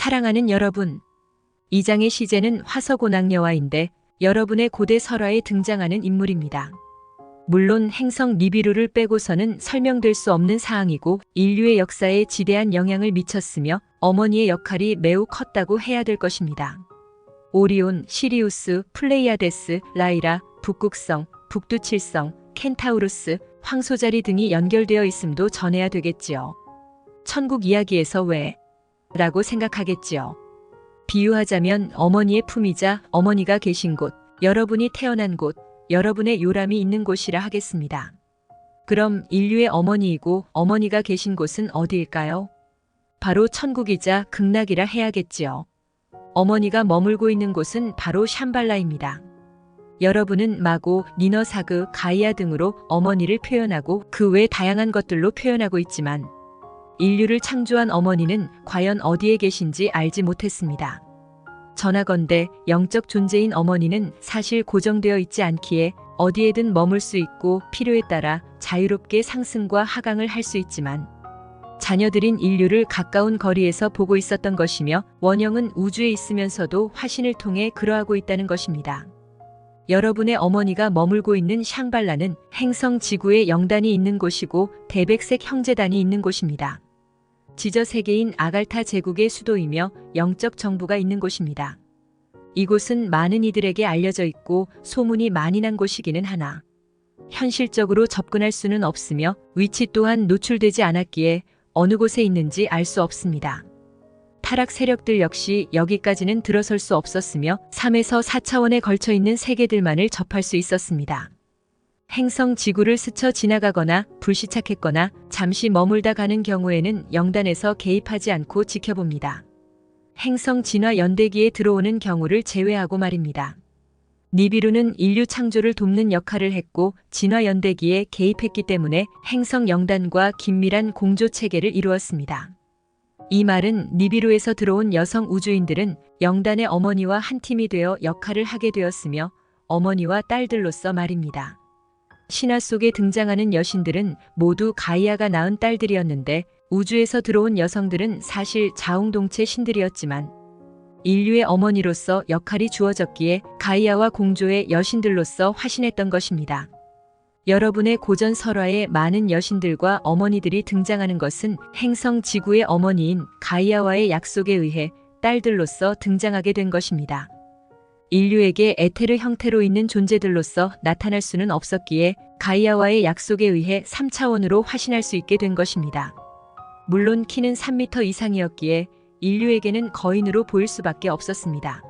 사랑하는 여러분. 이 장의 시제는 화서고낙여화인데 여러분의 고대 설화에 등장하는 인물입니다. 물론 행성 니비루를 빼고서는 설명될 수 없는 사항이고 인류의 역사에 지대한 영향을 미쳤으며 어머니의 역할이 매우 컸다고 해야 될 것입니다. 오리온, 시리우스, 플레이아데스, 라이라, 북극성, 북두칠성, 켄타우루스, 황소자리 등이 연결되어 있음도 전해야 되겠지요. 천국 이야기에서 왜? 라고 생각하겠지요. 비유하자면 어머니의 품이자 어머니가 계신 곳, 여러분이 태어난 곳, 여러분의 요람이 있는 곳이라 하겠습니다. 그럼 인류의 어머니이고 어머니가 계신 곳은 어디일까요? 바로 천국이자 극락이라 해야겠지요. 어머니가 머물고 있는 곳은 바로 샴발라입니다. 여러분은 마고, 니너사그, 가이아 등으로 어머니를 표현하고 그 외 다양한 것들로 표현하고 있지만 인류를 창조한 어머니는 과연 어디에 계신지 알지 못했습니다. 전하건대 영적 존재인 어머니는 사실 고정되어 있지 않기에 어디에든 머물 수 있고 필요에 따라 자유롭게 상승과 하강을 할 수 있지만 자녀들인 인류를 가까운 거리에서 보고 있었던 것이며 원형은 우주에 있으면서도 화신을 통해 그러하고 있다는 것입니다. 여러분의 어머니가 머물고 있는 샹발라는 행성 지구의 영단이 있는 곳이고 대백색 형제단이 있는 곳입니다. 지저 세계인 아갈타 제국의 수도이며 영적 정부가 있는 곳입니다. 이곳은 많은 이들에게 알려져 있고 소문이 많이 난 곳이기는 하나 현실적으로 접근할 수는 없으며 위치 또한 노출되지 않았기에 어느 곳에 있는지 알 수 없습니다. 타락 세력들 역시 여기까지는 들어설 수 없었으며 3에서 4차원에 걸쳐 있는 세계들만을 접할 수 있었습니다. 행성 지구를 스쳐 지나가거나 불시착했거나 잠시 머물다 가는 경우에는 영단에서 개입하지 않고 지켜봅니다. 행성 진화 연대기에 들어오는 경우를 제외하고 말입니다. 니비루는 인류 창조를 돕는 역할을 했고 진화 연대기에 개입했기 때문에 행성 영단과 긴밀한 공조 체계를 이루었습니다. 이 말은 니비루에서 들어온 여성 우주인들은 영단의 어머니와 한 팀이 되어 역할을 하게 되었으며 어머니와 딸들로서 말입니다. 신화 속에 등장하는 여신들은 모두 가이아가 낳은 딸들이었는데 우주에서 들어온 여성들은 사실 자웅동체 신들이었지만 인류의 어머니로서 역할이 주어졌기에 가이아와 공조의 여신들로서 화신했던 것입니다. 여러분의 고전 설화에 많은 여신들과 어머니들이 등장하는 것은 행성 지구의 어머니인 가이아와의 약속에 의해 딸들로서 등장하게 된 것입니다. 인류에게 에테르 형태로 있는 존재들로서 나타날 수는 없었기에 가이아와의 약속에 의해 3차원으로 화신할 수 있게 된 것입니다. 물론 키는 3m 이상이었기에 인류에게는 거인으로 보일 수밖에 없었습니다.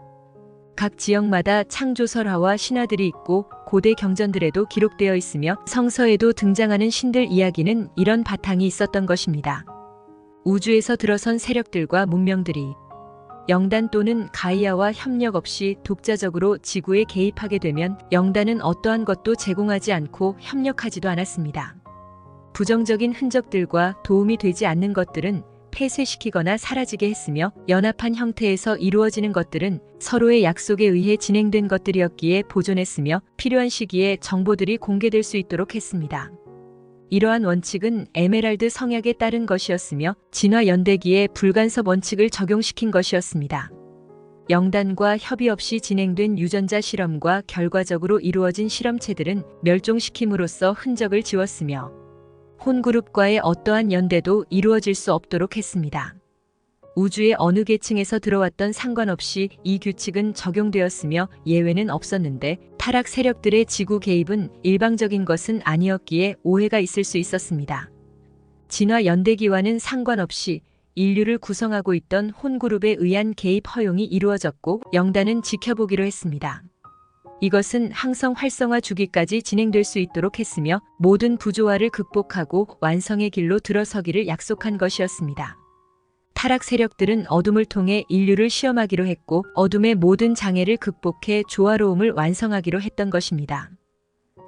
각 지역마다 창조설화와 신화들이 있고 고대 경전들에도 기록되어 있으며 성서에도 등장하는 신들 이야기는 이런 바탕이 있었던 것입니다. 우주에서 들어선 세력들과 문명들이 영단 또는 가이아와 협력 없이 독자적으로 지구에 개입하게 되면 영단은 어떠한 것도 제공하지 않고 협력하지도 않았습니다. 부정적인 흔적들과 도움이 되지 않는 것들은 폐쇄시키거나 사라지게 했으며 연합한 형태에서 이루어지는 것들은 서로의 약속에 의해 진행된 것들이었기에 보존했으며 필요한 시기에 정보들이 공개될 수 있도록 했습니다. 이러한 원칙은 에메랄드 성약에 따른 것이었으며 진화 연대기에 불간섭 원칙을 적용시킨 것이었습니다. 영단과 협의 없이 진행된 유전자 실험과 결과적으로 이루어진 실험체들은 멸종시킴으로써 흔적을 지웠으며 혼그룹과의 어떠한 연대도 이루어질 수 없도록 했습니다. 우주의 어느 계층에서 들어왔던 상관없이 이 규칙은 적용되었으며 예외는 없었는데 타락 세력들의 지구 개입은 일방적인 것은 아니었기에 오해가 있을 수 있었습니다. 진화 연대기와는 상관없이 인류를 구성하고 있던 혼그룹에 의한 개입 허용이 이루어졌고 영단은 지켜보기로 했습니다. 이것은 항성 활성화 주기까지 진행될 수 있도록 했으며 모든 부조화를 극복하고 완성의 길로 들어서기를 약속한 것이었습니다. 타락 세력들은 어둠을 통해 인류를 시험하기로 했고 어둠의 모든 장애를 극복해 조화로움을 완성하기로 했던 것입니다.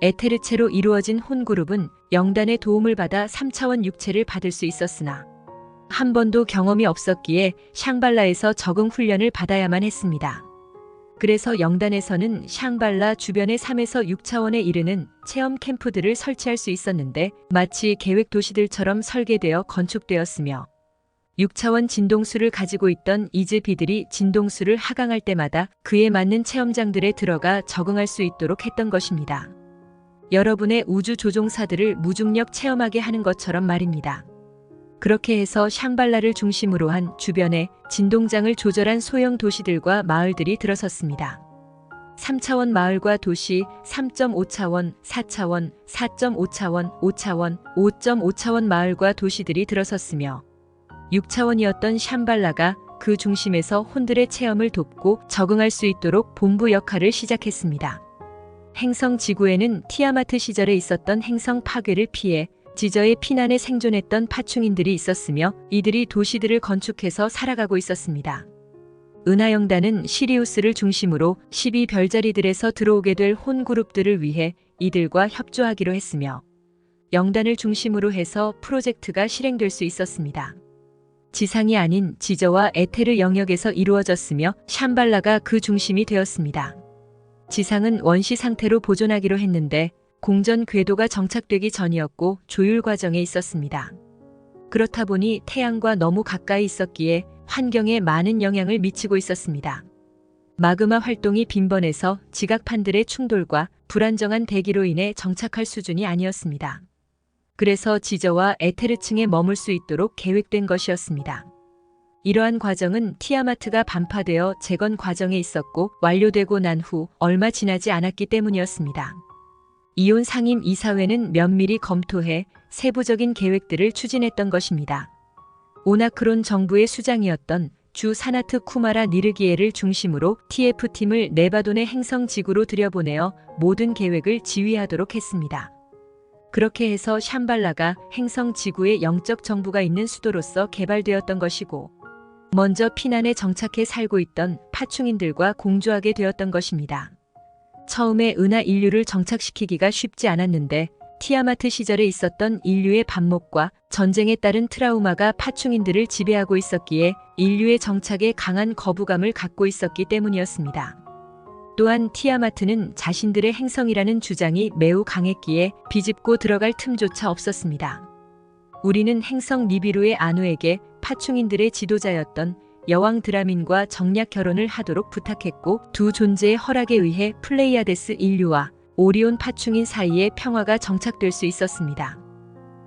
에테르체로 이루어진 혼그룹은 영단의 도움을 받아 3차원 육체를 받을 수 있었으나 한 번도 경험이 없었기에 샹발라에서 적응 훈련을 받아야만 했습니다. 그래서 영단에서는 샹발라 주변의 3에서 6차원에 이르는 체험 캠프들을 설치할 수 있었는데 마치 계획 도시들처럼 설계되어 건축되었으며 6차원 진동수를 가지고 있던 이즈비들이 진동수를 하강할 때마다 그에 맞는 체험장들에 들어가 적응할 수 있도록 했던 것입니다. 여러분의 우주 조종사들을 무중력 체험하게 하는 것처럼 말입니다. 그렇게 해서 샹발라를 중심으로 한 주변에 진동장을 조절한 소형 도시들과 마을들이 들어섰습니다. 3차원 마을과 도시, 3.5차원, 4차원, 4.5차원, 5차원, 5.5차원 마을과 도시들이 들어섰으며 6차원이었던 샴발라가 그 중심에서 혼들의 체험을 돕고 적응할 수 있도록 본부 역할을 시작했습니다. 행성 지구에는 티아마트 시절에 있었던 행성 파괴를 피해 지저의 피난에 생존했던 파충인들이 있었으며 이들이 도시들을 건축해서 살아가고 있었습니다. 은하영단은 시리우스를 중심으로 12별자리들에서 들어오게 될 혼 그룹들을 위해 이들과 협조하기로 했으며 영단을 중심으로 해서 프로젝트가 실행될 수 있었습니다. 지상이 아닌 지저와 에테르 영역에서 이루어졌으며 샴발라가 그 중심이 되었습니다. 지상은 원시 상태로 보존하기로 했는데 공전 궤도가 정착되기 전이었고 조율 과정에 있었습니다. 그렇다 보니 태양과 너무 가까이 있었기에 환경에 많은 영향을 미치고 있었습니다. 마그마 활동이 빈번해서 지각판들의 충돌과 불안정한 대기로 인해 정착할 수준이 아니었습니다. 그래서 지저와 에테르층에 머물 수 있도록 계획된 것이었습니다. 이러한 과정은 티아마트가 반파되어 재건 과정에 있었고 완료되고 난 후 얼마 지나지 않았기 때문이었습니다. 이온 상임 이사회는 면밀히 검토해 세부적인 계획들을 추진했던 것입니다. 오나크론 정부의 수장이었던 주 사나트 쿠마라 니르기에를 중심으로 TF팀을 네바돈의 행성 지구로 들여보내어 모든 계획을 지휘하도록 했습니다. 그렇게 해서 샴발라가 행성 지구의 영적 정부가 있는 수도로서 개발되었던 것이고 먼저 피난에 정착해 살고 있던 파충인들과 공조하게 되었던 것입니다. 처음에 은하 인류를 정착시키기가 쉽지 않았는데 티아마트 시절에 있었던 인류의 반목과 전쟁에 따른 트라우마가 파충인들을 지배하고 있었기에 인류의 정착에 강한 거부감을 갖고 있었기 때문이었습니다. 또한 티아마트는 자신들의 행성이라는 주장이 매우 강했기에 비집고 들어갈 틈조차 없었습니다. 우리는 행성 니비루의 아누에게 파충인들의 지도자였던 여왕 드라민과 정략 결혼을 하도록 부탁했고 두 존재의 허락에 의해 플레이아데스 인류와 오리온 파충인 사이에 평화가 정착될 수 있었습니다.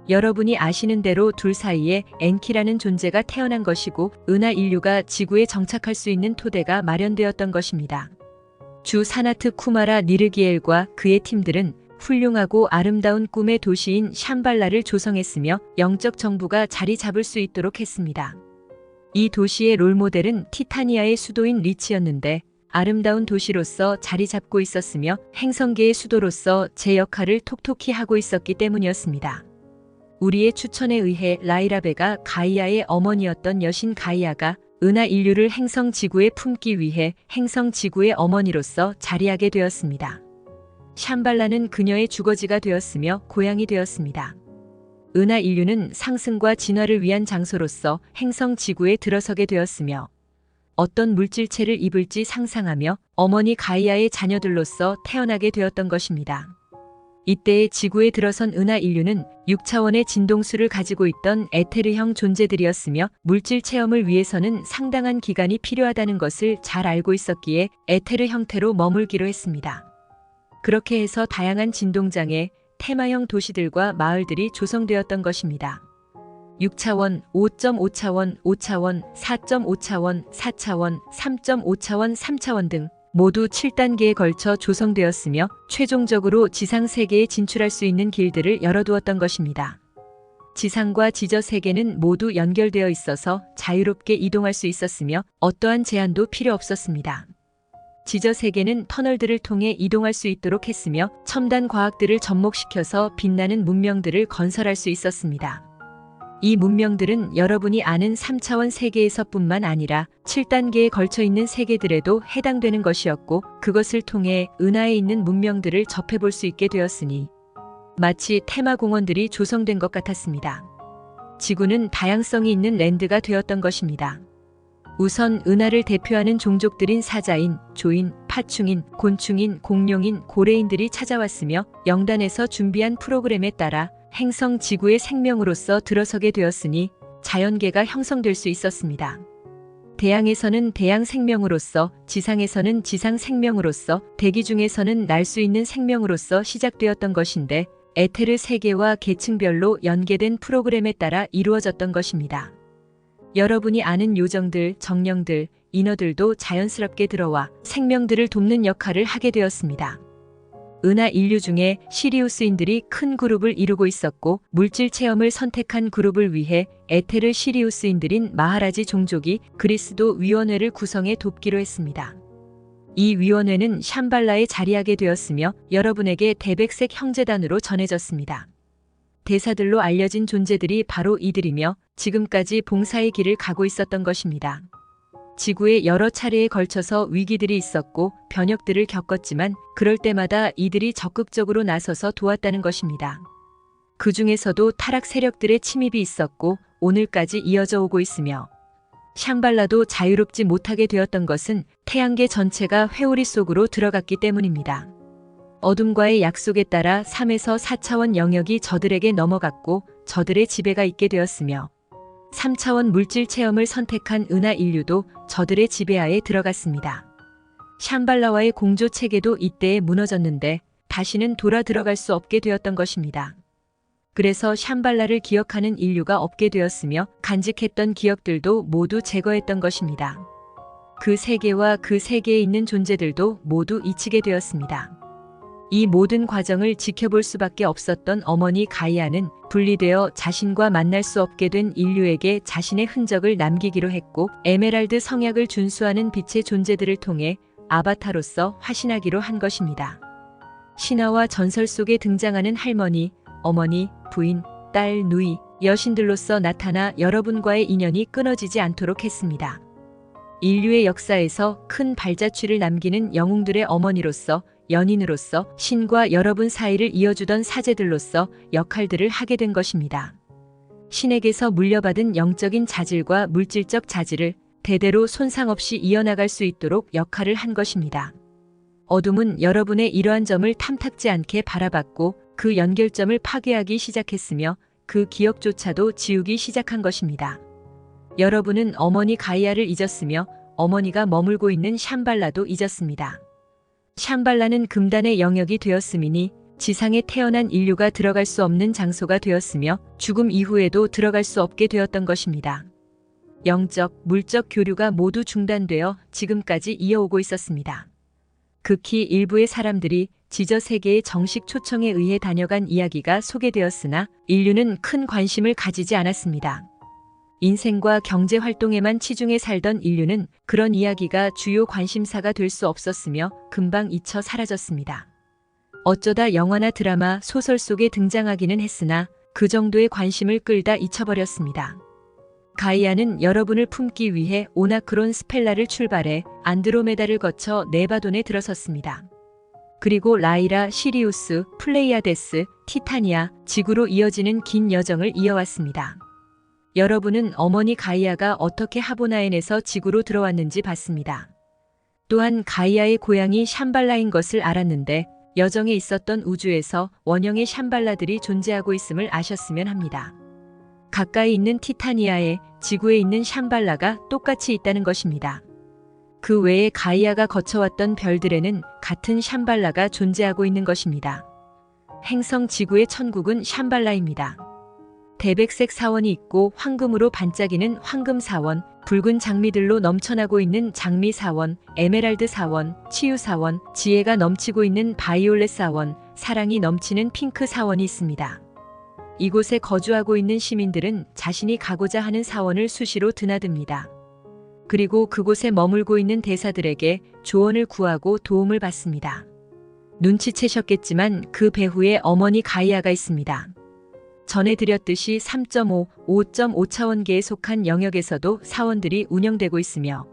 여러분이 아시는 대로 둘 사이에 엔키라는 존재가 태어난 것이고 은하 인류가 지구에 정착할 수 있는 토대가 마련되었던 것입니다. 주 사나트 쿠마라 니르기엘과 그의 팀들은 훌륭하고 아름다운 꿈의 도시인 샴발라를 조성했으며 영적 정부가 자리 잡을 수 있도록 했습니다. 이 도시의 롤모델은 티타니아의 수도인 리치였는데 아름다운 도시로서 자리 잡고 있었으며 행성계의 수도로서 제 역할을 톡톡히 하고 있었기 때문이었습니다. 우리의 추천에 의해 라이라베가 가이아의 어머니였던 여신 가이아가 은하 인류를 행성 지구에 품기 위해 행성 지구의 어머니로서 자리하게 되었습니다. 샴발라는 그녀의 주거지가 되었으며 고향이 되었습니다. 은하 인류는 상승과 진화를 위한 장소로서 행성 지구에 들어서게 되었으며 어떤 물질체를 입을지 상상하며 어머니 가이아의 자녀들로서 태어나게 되었던 것입니다. 이때의 지구에 들어선 은하 인류는 6차원의 진동수를 가지고 있던 에테르형 존재들이었으며 물질 체험을 위해서는 상당한 기간이 필요하다는 것을 잘 알고 있었기에 에테르 형태로 머물기로 했습니다. 그렇게 해서 다양한 진동장에 테마형 도시들과 마을들이 조성되었던 것입니다. 6차원, 5.5차원, 5차원, 4.5차원, 4차원, 3.5차원, 3차원 등 모두 7단계에 걸쳐 조성되었으며 최종적으로 지상 세계에 진출할 수 있는 길들을 열어두었던 것입니다. 지상과 지저 세계는 모두 연결되어 있어서 자유롭게 이동할 수 있었으며 어떠한 제한도 필요 없었습니다. 지저 세계는 터널들을 통해 이동할 수 있도록 했으며 첨단 과학들을 접목시켜서 빛나는 문명들을 건설할 수 있었습니다. 이 문명들은 여러분이 아는 3차원 세계에서뿐만 아니라 7단계에 걸쳐 있는 세계들에도 해당되는 것이었고 그것을 통해 은하에 있는 문명들을 접해볼 수 있게 되었으니 마치 테마 공원들이 조성된 것 같았습니다. 지구는 다양성이 있는 랜드가 되었던 것입니다. 우선 은하를 대표하는 종족들인 사자인, 조인, 파충인, 곤충인, 공룡인, 고래인들이 찾아왔으며 영단에서 준비한 프로그램에 따라 행성 지구의 생명으로서 들어서게 되었으니 자연계가 형성될 수 있었습니다. 대양에서는 대양 생명으로서, 지상에서는 지상 생명으로서, 대기 중에서는 날 수 있는 생명으로서 시작되었던 것인데, 에테르 세계와 계층별로 연계된 프로그램에 따라 이루어졌던 것입니다. 여러분이 아는 요정들, 정령들, 인어들도 자연스럽게 들어와 생명들을 돕는 역할을 하게 되었습니다. 은하 인류 중에 시리우스인들이 큰 그룹을 이루고 있었고 물질 체험을 선택한 그룹을 위해 에테르 시리우스인들인 마하라지 종족이 그리스도 위원회를 구성해 돕기로 했습니다. 이 위원회는 샴발라에 자리하게 되었으며 여러분에게 대백색 형제단으로 전해졌습니다. 대사들로 알려진 존재들이 바로 이들이며 지금까지 봉사의 길을 가고 있었던 것입니다. 지구에 여러 차례에 걸쳐서 위기들이 있었고 변혁들을 겪었지만 그럴 때마다 이들이 적극적으로 나서서 도왔다는 것입니다. 그 중에서도 타락 세력들의 침입이 있었고 오늘까지 이어져 오고 있으며 샹발라도 자유롭지 못하게 되었던 것은 태양계 전체가 회오리 속으로 들어갔기 때문입니다. 어둠과의 약속에 따라 3에서 4차원 영역이 저들에게 넘어갔고 저들의 지배가 있게 되었으며 3차원 물질 체험을 선택한 은하 인류도 저들의 지배하에 들어갔습니다. 샴발라와의 공조 체계도 이때에 무너졌는데 다시는 돌아 들어갈 수 없게 되었던 것입니다. 그래서 샴발라를 기억하는 인류가 없게 되었으며 간직했던 기억들도 모두 제거했던 것입니다. 그 세계와 그 세계에 있는 존재들도 모두 잊히게 되었습니다. 이 모든 과정을 지켜볼 수밖에 없었던 어머니 가이아는 분리되어 자신과 만날 수 없게 된 인류에게 자신의 흔적을 남기기로 했고 에메랄드 성약을 준수하는 빛의 존재들을 통해 아바타로서 화신하기로 한 것입니다. 신화와 전설 속에 등장하는 할머니, 어머니, 부인, 딸, 누이, 여신들로서 나타나 여러분과의 인연이 끊어지지 않도록 했습니다. 인류의 역사에서 큰 발자취를 남기는 영웅들의 어머니로서 연인으로서 신과 여러분 사이를 이어주던 사제들로서 역할들을 하게 된 것입니다. 신에게서 물려받은 영적인 자질과 물질적 자질을 대대로 손상 없이 이어나갈 수 있도록 역할을 한 것입니다. 어둠은 여러분의 이러한 점을 탐탁지 않게 바라봤고 그 연결점을 파괴하기 시작했으며 그 기억조차도 지우기 시작한 것입니다. 여러분은 어머니 가이아를 잊었으며 어머니가 머물고 있는 샴발라도 잊었습니다. 샴발라는 금단의 영역이 되었음이니 지상에 태어난 인류가 들어갈 수 없는 장소가 되었으며 죽음 이후에도 들어갈 수 없게 되었던 것입니다. 영적, 물적 교류가 모두 중단되어 지금까지 이어오고 있었습니다. 극히 일부의 사람들이 지저 세계의 정식 초청에 의해 다녀간 이야기가 소개되었으나 인류는 큰 관심을 가지지 않았습니다. 인생과 경제 활동에만 치중해 살던 인류는 그런 이야기가 주요 관심사가 될 수 없었으며 금방 잊혀 사라졌습니다. 어쩌다 영화나 드라마, 소설 속에 등장하기는 했으나 그 정도의 관심을 끌다 잊혀버렸습니다. 가이아는 여러분을 품기 위해 오나크론 스펠라를 출발해 안드로메다를 거쳐 네바돈에 들어섰습니다. 그리고 라이라, 시리우스, 플레이아데스, 티타니아, 지구로 이어지는 긴 여정을 이어왔습니다. 여러분은 어머니 가이아가 어떻게 하보나엔에서 지구로 들어왔는지 봤습니다. 또한 가이아의 고향이 샴발라인 것을 알았는데 여정에 있었던 우주에서 원형의 샴발라들이 존재하고 있음을 아셨으면 합니다. 가까이 있는 티타니아에 지구에 있는 샴발라가 똑같이 있다는 것입니다. 그 외에 가이아가 거쳐왔던 별들에는 같은 샴발라가 존재하고 있는 것입니다. 행성 지구의 천국은 샴발라입니다. 대백색 사원이 있고 황금으로 반짝이는 황금 사원, 붉은 장미들로 넘쳐나고 있는 장미 사원, 에메랄드 사원, 치유 사원, 지혜가 넘치고 있는 바이올렛 사원, 사랑이 넘치는 핑크 사원이 있습니다. 이곳에 거주하고 있는 시민들은 자신이 가고자 하는 사원을 수시로 드나듭니다. 그리고 그곳에 머물고 있는 대사들에게 조언을 구하고 도움을 받습니다. 눈치채셨겠지만 그 배후에 어머니 가이아가 있습니다. 전에 드렸듯이 3.5, 5.5차원계에 속한 영역에서도 사원들이 운영되고 있으며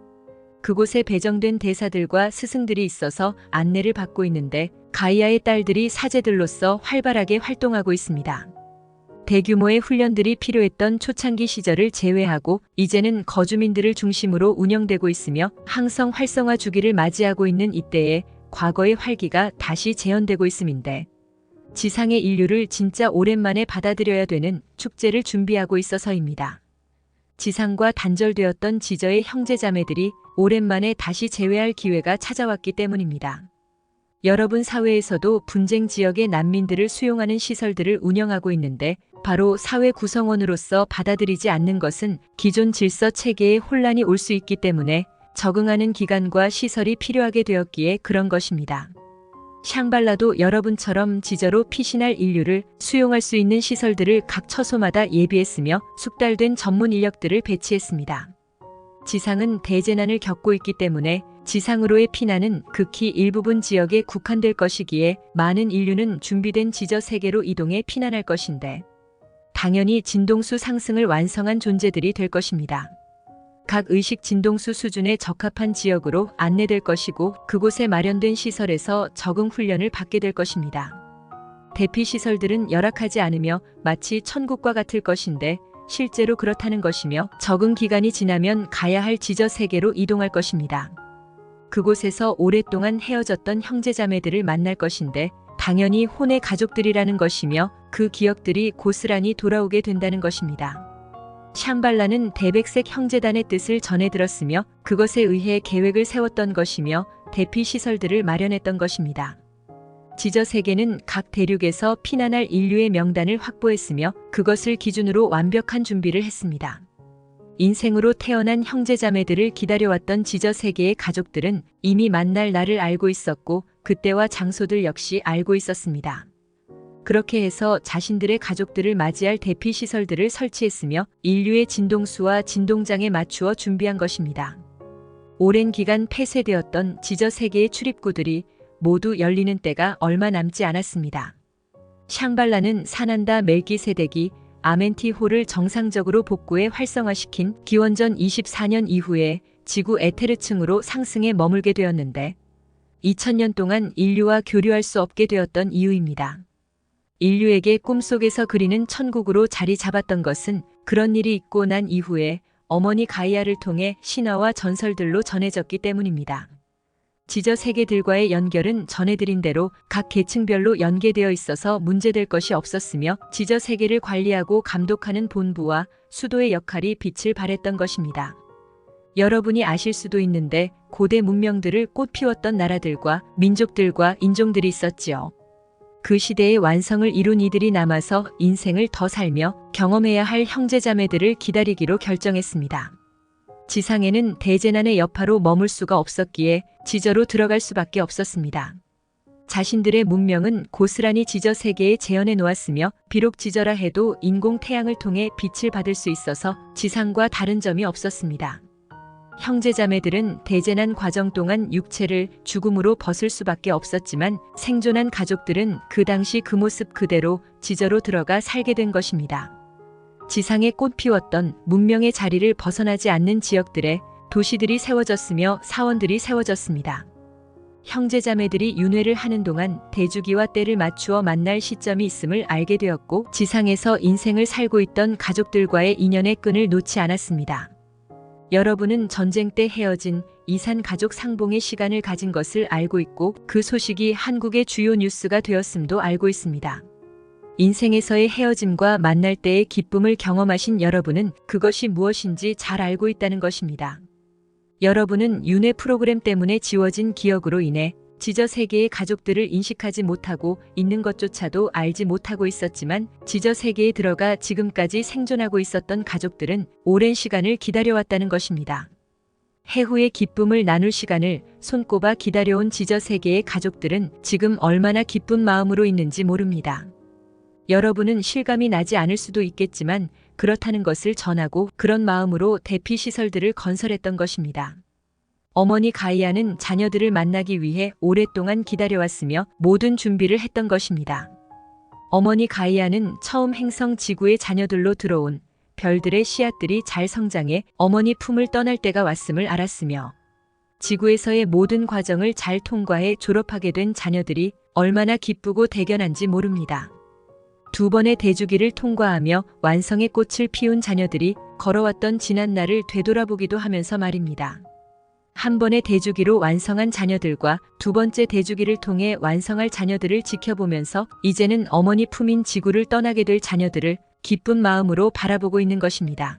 그곳에 배정된 대사들과 스승들이 있어서 안내를 받고 있는데 가이아의 딸들이 사제들로서 활발하게 활동하고 있습니다. 대규모의 훈련들이 필요했던 초창기 시절을 제외하고 이제는 거주민들을 중심으로 운영되고 있으며 항성 활성화 주기를 맞이하고 있는 이때에 과거의 활기가 다시 재현되고 있음인데 지상의 인류를 진짜 오랜만에 받아들여야 되는 축제를 준비하고 있어서입니다. 지상과 단절되었던 지저의 형제자매들이 오랜만에 다시 재회할 기회가 찾아왔기 때문입니다. 여러분 사회에서도 분쟁 지역의 난민들을 수용하는 시설들을 운영하고 있는데 바로 사회 구성원으로서 받아들이지 않는 것은 기존 질서 체계에 혼란이 올 수 있기 때문에 적응하는 기간과 시설이 필요하게 되었기에 그런 것입니다. 샹발라도 여러분처럼 지저로 피신할 인류를 수용할 수 있는 시설들을 각 처소마다 예비했으며 숙달된 전문 인력들을 배치했습니다. 지상은 대재난을 겪고 있기 때문에 지상으로의 피난은 극히 일부분 지역에 국한될 것이기에 많은 인류는 준비된 지저 세계로 이동해 피난할 것인데 당연히 진동수 상승을 완성한 존재들이 될 것입니다. 각 의식 진동수 수준에 적합한 지역으로 안내될 것이고 그곳에 마련된 시설에서 적응 훈련을 받게 될 것입니다. 대피 시설들은 열악하지 않으며 마치 천국과 같을 것인데 실제로 그렇다는 것이며 적응 기간이 지나면 가야 할 지저 세계로 이동할 것입니다. 그곳에서 오랫동안 헤어졌던 형제자매들을 만날 것인데 당연히 혼의 가족들이라는 것이며 그 기억들이 고스란히 돌아오게 된다는 것입니다. 샴발라는 대백색 형제단의 뜻을 전해 들었으며 그것에 의해 계획을 세웠던 것이며 대피 시설들을 마련했던 것입니다. 지저 세계는 각 대륙에서 피난할 인류의 명단을 확보했으며 그것을 기준으로 완벽한 준비를 했습니다. 인생으로 태어난 형제자매들을 기다려왔던 지저 세계의 가족들은 이미 만날 날을 알고 있었고 그때와 장소들 역시 알고 있었습니다. 그렇게 해서 자신들의 가족들을 맞이할 대피 시설들을 설치했으며 인류의 진동수와 진동장에 맞추어 준비한 것입니다. 오랜 기간 폐쇄되었던 지저 세계의 출입구들이 모두 열리는 때가 얼마 남지 않았습니다. 샹발라는 사난다 멜기세덱이 아멘티호를 정상적으로 복구해 활성화시킨 기원전 24년 이후에 지구 에테르층으로 상승해 머물게 되었는데 2000년 동안 인류와 교류할 수 없게 되었던 이유입니다. 인류에게 꿈속에서 그리는 천국으로 자리 잡았던 것은 그런 일이 있고 난 이후에 어머니 가이아를 통해 신화와 전설들로 전해졌기 때문입니다. 지저 세계들과의 연결은 전해드린 대로 각 계층별로 연계되어 있어서 문제될 것이 없었으며 지저 세계를 관리하고 감독하는 본부와 수도의 역할이 빛을 발했던 것입니다. 여러분이 아실 수도 있는데 고대 문명들을 꽃피웠던 나라들과 민족들과 인종들이 있었지요. 그 시대의 완성을 이룬 이들이 남아서 인생을 더 살며 경험해야 할 형제자매들을 기다리기로 결정했습니다. 지상에는 대재난의 여파로 머물 수가 없었기에 지저로 들어갈 수밖에 없었습니다. 자신들의 문명은 고스란히 지저 세계에 재현해 놓았으며 비록 지저라 해도 인공 태양을 통해 빛을 받을 수 있어서 지상과 다른 점이 없었습니다. 형제자매들은 대재난 과정 동안 육체를 죽음으로 벗을 수밖에 없었지만 생존한 가족들은 그 당시 그 모습 그대로 지저로 들어가 살게 된 것입니다. 지상에 꽃 피웠던 문명의 자리를 벗어나지 않는 지역들에 도시들이 세워졌으며 사원들이 세워졌습니다. 형제자매들이 윤회를 하는 동안 대주기와 때를 맞추어 만날 시점이 있음을 알게 되었고 지상에서 인생을 살고 있던 가족들과의 인연의 끈을 놓지 않았습니다. 여러분은 전쟁 때 헤어진 이산 가족 상봉의 시간을 가진 것을 알고 있고 그 소식이 한국의 주요 뉴스가 되었음도 알고 있습니다. 인생에서의 헤어짐과 만날 때의 기쁨을 경험하신 여러분은 그것이 무엇인지 잘 알고 있다는 것입니다. 여러분은 윤회 프로그램 때문에 지워진 기억으로 인해 지저 세계의 가족들을 인식하지 못하고 있는 것조차도 알지 못하고 있었지만 지저 세계에 들어가 지금까지 생존하고 있었던 가족들은 오랜 시간을 기다려왔다는 것입니다. 해후의 기쁨을 나눌 시간을 손꼽아 기다려온 지저 세계의 가족들은 지금 얼마나 기쁜 마음으로 있는지 모릅니다. 여러분은 실감이 나지 않을 수도 있겠지만 그렇다는 것을 전하고 그런 마음으로 대피 시설들을 건설했던 것입니다. 어머니 가이아는 자녀들을 만나기 위해 오랫동안 기다려왔으며 모든 준비를 했던 것입니다. 어머니 가이아는 처음 행성 지구의 자녀들로 들어온 별들의 씨앗들이 잘 성장해 어머니 품을 떠날 때가 왔음을 알았으며 지구에서의 모든 과정을 잘 통과해 졸업하게 된 자녀들이 얼마나 기쁘고 대견한지 모릅니다. 두 번의 대주기를 통과하며 완성의 꽃을 피운 자녀들이 걸어왔던 지난 날을 되돌아보기도 하면서 말입니다. 한 번의 대주기로 완성한 자녀들과 두 번째 대주기를 통해 완성할 자녀들을 지켜보면서 이제는 어머니 품인 지구를 떠나게 될 자녀들을 기쁜 마음으로 바라보고 있는 것입니다.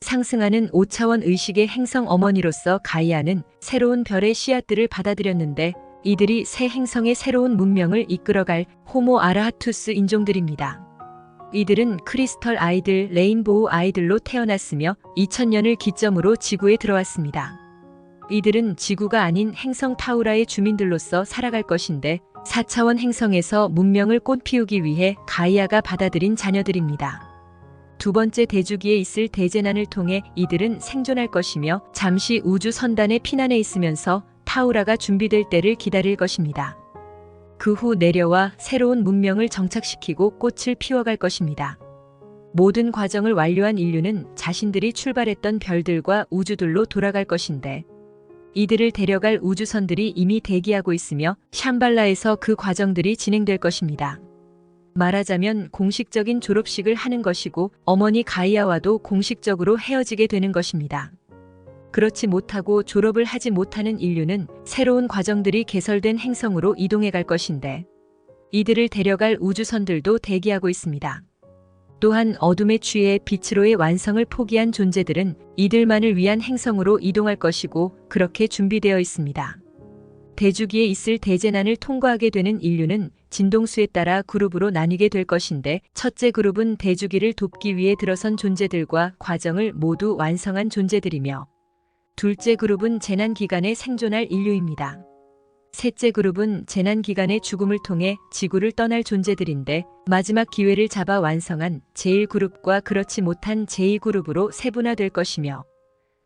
상승하는 5차원 의식의 행성 어머니로서 가이아는 새로운 별의 씨앗들을 받아들였는데 이들이 새 행성의 새로운 문명을 이끌어갈 호모 아라하투스 인종들입니다. 이들은 크리스털 아이들, 레인보우 아이들로 태어났으며 2000년을 기점으로 지구에 들어왔습니다. 이들은 지구가 아닌 행성 타우라의 주민들로서 살아갈 것인데 4차원 행성에서 문명을 꽃피우기 위해 가이아가 받아들인 자녀들입니다. 두 번째 대주기에 있을 대재난을 통해 이들은 생존할 것이며 잠시 우주 선단의 피난에 있으면서 타우라가 준비될 때를 기다릴 것입니다. 그 후 내려와 새로운 문명을 정착시키고 꽃을 피워갈 것입니다. 모든 과정을 완료한 인류는 자신들이 출발했던 별들과 우주들로 돌아갈 것인데 이들을 데려갈 우주선들이 이미 대기하고 있으며 샴발라에서 그 과정들이 진행될 것입니다. 말하자면 공식적인 졸업식을 하는 것이고 어머니 가이아와도 공식적으로 헤어지게 되는 것입니다. 그렇지 못하고 졸업을 하지 못하는 인류는 새로운 과정들이 개설된 행성으로 이동해 갈 것인데 이들을 데려갈 우주선들도 대기하고 있습니다. 또한 어둠에 취해 빛으로의 완성을 포기한 존재들은 이들만을 위한 행성으로 이동할 것이고 그렇게 준비되어 있습니다. 대주기에 있을 대재난을 통과하게 되는 인류는 진동수에 따라 그룹으로 나뉘게 될 것인데 첫째 그룹은 대주기를 돕기 위해 들어선 존재들과 과정을 모두 완성한 존재들이며 둘째 그룹은 재난 기간에 생존할 인류입니다. 셋째 그룹은 재난 기간의 죽음을 통해 지구를 떠날 존재들인데 마지막 기회를 잡아 완성한 제1그룹과 그렇지 못한 제2그룹으로 세분화될 것이며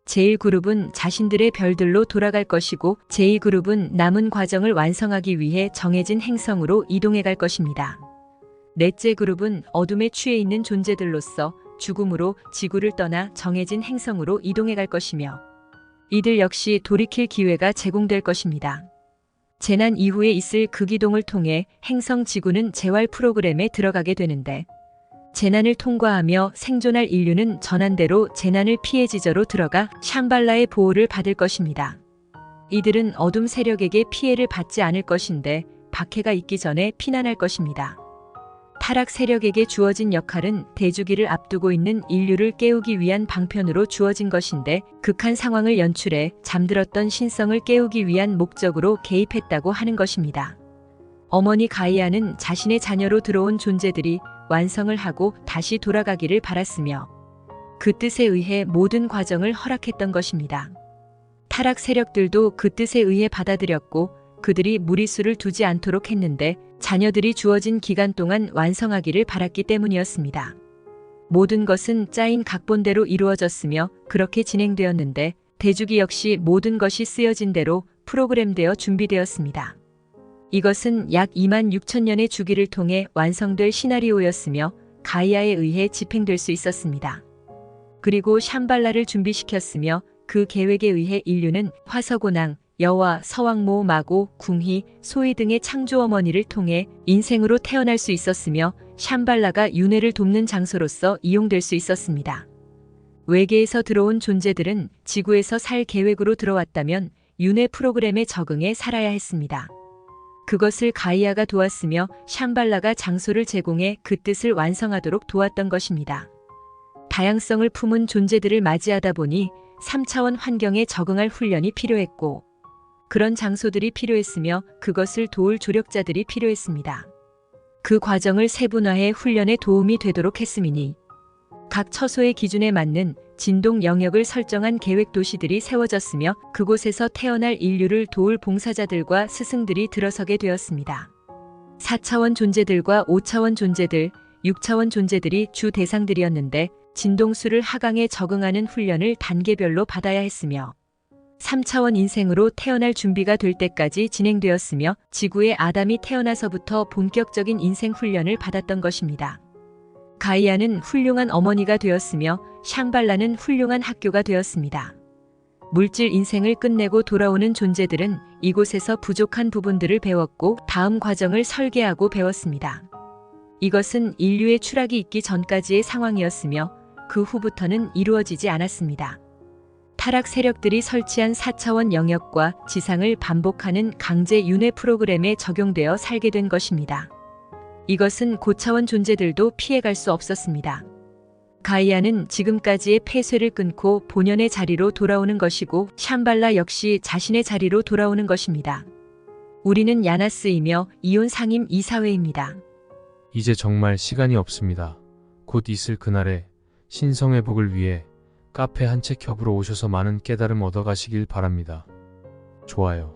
제1그룹은 자신들의 별들로 돌아갈 것이고 제2그룹은 남은 과정을 완성하기 위해 정해진 행성으로 이동해 갈 것입니다. 넷째 그룹은 어둠에 취해 있는 존재들로서 죽음으로 지구를 떠나 정해진 행성으로 이동해 갈 것이며 이들 역시 돌이킬 기회가 제공될 것입니다. 재난 이후에 있을 극이동을 통해 행성 지구는 재활 프로그램에 들어가게 되는데 재난을 통과하며 생존할 인류는 전한대로 재난을 피해 지저로 들어가 샴발라의 보호를 받을 것입니다. 이들은 어둠 세력에게 피해를 받지 않을 것인데 박해가 있기 전에 피난할 것입니다. 타락 세력에게 주어진 역할은 대주기를 앞두고 있는 인류를 깨우기 위한 방편으로 주어진 것인데 극한 상황을 연출해 잠들었던 신성을 깨우기 위한 목적으로 개입했다고 하는 것입니다. 어머니 가이아는 자신의 자녀로 들어온 존재들이 완성을 하고 다시 돌아가기를 바랐으며 그 뜻에 의해 모든 과정을 허락했던 것입니다. 타락 세력들도 그 뜻에 의해 받아들였고 그들이 무리수를 두지 않도록 했는데 자녀들이 주어진 기간 동안 완성하기를 바랐기 때문이었습니다. 모든 것은 짜인 각본대로 이루어졌으며 그렇게 진행되었는데 대주기 역시 모든 것이 쓰여진 대로 프로그램되어 준비되었습니다. 이것은 약 2만 6천 년의 주기를 통해 완성될 시나리오였으며 가이아에 의해 집행될 수 있었습니다. 그리고 샴발라를 준비시켰으며 그 계획에 의해 인류는 화서고낭, 여와 서왕모 마고 궁희 소희 등의 창조 어머니를 통해 인생으로 태어날 수 있었으며 샴발라가 윤회를 돕는 장소로서 이용될 수 있었습니다. 외계에서 들어온 존재들은 지구에서 살 계획으로 들어왔다면 윤회 프로그램에 적응해 살아야 했습니다. 그것을 가이아가 도왔으며 샴발라가 장소를 제공해 그 뜻을 완성하도록 도왔던 것입니다. 다양성을 품은 존재들을 맞이하다 보니 3차원 환경에 적응할 훈련이 필요했고 그런 장소들이 필요했으며 그것을 도울 조력자들이 필요했습니다. 그 과정을 세분화해 훈련에 도움이 되도록 했음이니 각 처소의 기준에 맞는 진동 영역을 설정한 계획 도시들이 세워졌으며 그곳에서 태어날 인류를 도울 봉사자들과 스승들이 들어서게 되었습니다. 4차원 존재들과 5차원 존재들, 6차원 존재들이 주 대상들이었는데 진동수를 하강에 적응하는 훈련을 단계별로 받아야 했으며 3차원 인생으로 태어날 준비가 될 때까지 진행되었으며 지구의 아담이 태어나서부터 본격적인 인생 훈련을 받았던 것입니다. 가이아는 훌륭한 어머니가 되었으며 샹발라는 훌륭한 학교가 되었습니다. 물질 인생을 끝내고 돌아오는 존재들은 이곳에서 부족한 부분들을 배웠고 다음 과정을 설계하고 배웠습니다. 이것은 인류의 추락이 있기 전까지의 상황이었으며 그 후부터는 이루어지지 않았습니다. 타락 세력들이 설치한 4차원 영역과 지상을 반복하는 강제 윤회 프로그램에 적용되어 살게 된 것입니다. 이것은 고차원 존재들도 피해갈 수 없었습니다. 가이아는 지금까지의 폐쇄를 끊고 본연의 자리로 돌아오는 것이고 샴발라 역시 자신의 자리로 돌아오는 것입니다. 우리는 야나스이며 이온 상임 이사회입니다. 이제 정말 시간이 없습니다. 곧 있을 그날에 신성의 복을 위해 카페 한책 겹으로 오셔서 많은 깨달음 얻어가시길 바랍니다. 좋아요.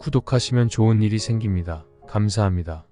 구독하시면 좋은 일이 생깁니다. 감사합니다.